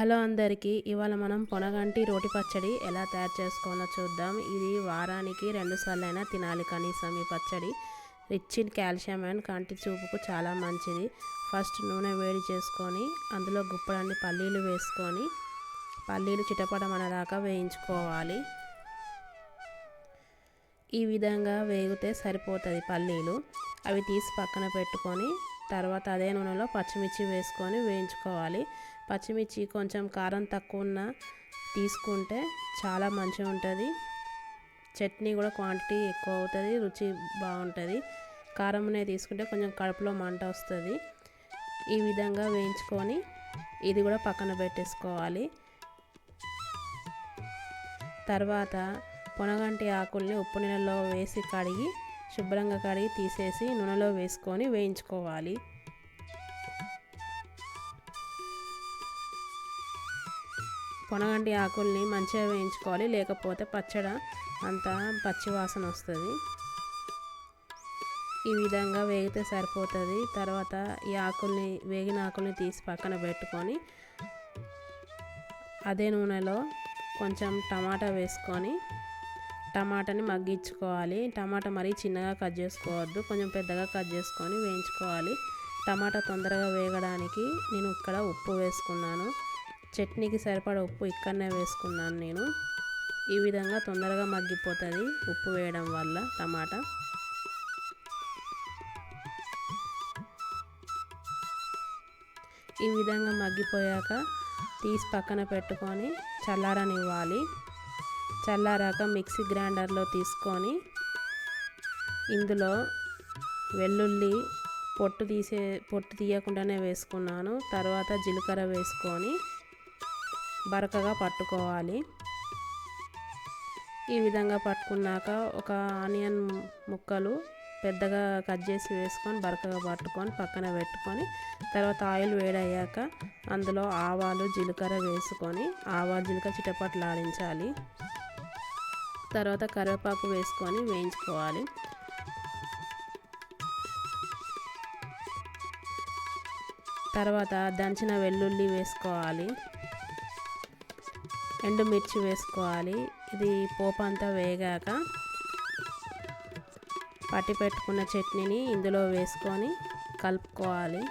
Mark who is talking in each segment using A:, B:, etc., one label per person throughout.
A: Hello అందరికీ ఇవాళ మనం పొనగంటి రోటి పచ్చడి ఎలా తయారు చేసుకోవాలో చూద్దాం. ఇది వారానికి రెండు అయినా తినాలి కనీసం ఈ పచ్చడి రిచ్ ఇన్ కాల్షియం అండ్ కంటి చూపుకు చాలా మంచిది. ఫస్ట్ నూనె వేడి చేసుకొని అందులో గుప్పడాన్ని పల్లీలు వేసుకొని పల్లీలు చిటపడమనేదాకా వేయించుకోవాలి. ఈ విధంగా వేగితే సరిపోతుంది పల్లీలు. అవి తీసి పక్కన పెట్టుకొని తర్వాత అదే నూనెలో పచ్చిమిర్చి వేసుకొని వేయించుకోవాలి. పచ్చిమిర్చి కొంచెం కారం తక్కువ ఉన్న తీసుకుంటే చాలా మంచిగా ఉంటుంది. చట్నీ కూడా క్వాంటిటీ ఎక్కువ అవుతుంది రుచి బాగుంటుంది. కారంనే తీసుకుంటే కొంచెం కడుపులో మంట వస్తుంది. ఈ విధంగా వేయించుకొని ఇది కూడా పక్కన పెట్టేసుకోవాలి. తర్వాత పొనగంటి ఆకుల్ని ఉప్పు నీళ్ళలో వేసి కడిగి శుభ్రంగా కడిగి తీసేసి నూనెలో వేసుకొని వేయించుకోవాలి. పొనగంటి ఆకుల్ని మంచిగా వేయించుకోవాలి. లేకపోతే పచ్చడ అంతా పచ్చి వాసన వస్తుంది. ఈ విధంగా వేగితే సరిపోతుంది. తర్వాత ఈ ఆకుల్ని వేగిన ఆకుల్ని తీసి పక్కన పెట్టుకొని అదే నూనెలో కొంచెం టమాటా వేసుకొని టమాటాని మగ్గించుకోవాలి. టమాటా మరీ చిన్నగా కట్ చేసుకోవద్దు. కొంచెం పెద్దగా కట్ చేసుకొని వేయించుకోవాలి. టమాటా తొందరగా వేగడానికి నేను ఇక్కడ ఉప్పు వేసుకున్నాను. చట్నీకి సరిపడ ఉప్పు ఇక్కడనే వేసుకున్నాను నేను. ఈ విధంగా తొందరగా మగ్గిపోతుంది ఉప్పు వేయడం వల్ల టమాటా. ఈ విధంగా మగ్గిపోయాక తీసి పక్కన పెట్టుకొని చల్లారనివ్వాలి. చల్లారాక మిక్సీ గ్రైండర్లో తీసుకొని ఇందులో వెల్లుల్లి పొట్టు తీసే పొట్టు తీయకుండానే వేసుకున్నాను. తర్వాత జీలకర్ర వేసుకొని బరకగా పట్టుకోవాలి. ఈ విధంగా పట్టుకున్నాక ఒక ఆనియన్ ముక్కలు పెద్దగా కట్ చేసి వేసుకొని బరకగా పట్టుకొని పక్కన పెట్టుకొని తర్వాత ఆయిల్ వేడయ్యాక అందులో ఆవాలు జీలకర్ర వేసుకొని ఆవాలు జీలకర్ర చిటపట్లాడించాలి. తర్వాత కరివేపాకు వేసుకొని వేయించుకోవాలి. తర్వాత దంచిన వెల్లుల్లి వేసుకోవాలి. ఎండుమిర్చి వేసుకోవాలి. ఇది పోపు అంతా వేగాక పట్టి పెట్టుకున్న చట్నీని ఇందులో వేసుకొని కలుపుకోవాలి.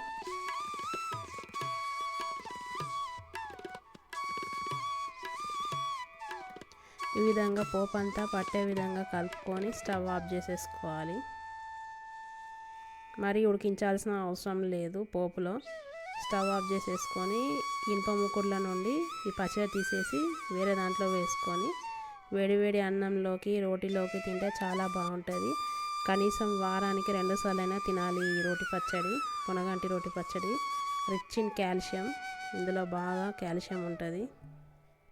A: ఈ విధంగా పోపు అంతా పట్టే విధంగా కలుపుకొని స్టవ్ ఆఫ్ చేసేసుకోవాలి. మరీ ఉడికించాల్సిన అవసరం లేదు పోపులో. స్టవ్ ఆఫ్ చేసేసుకొని ఇనుప ముకుడుల నుండి ఈ పచ్చడి తీసేసి వేరే దాంట్లో వేసుకొని వేడివేడి అన్నంలోకి రోటీలోకి తింటే చాలా బాగుంటుంది. కనీసం వారానికి రెండుసార్లైనా తినాలి ఈ రోటి పచ్చడి పొనగంటి రోటి పచ్చడి. Rich in calcium. ఇందులో బాగా కాల్షియం ఉంటుంది.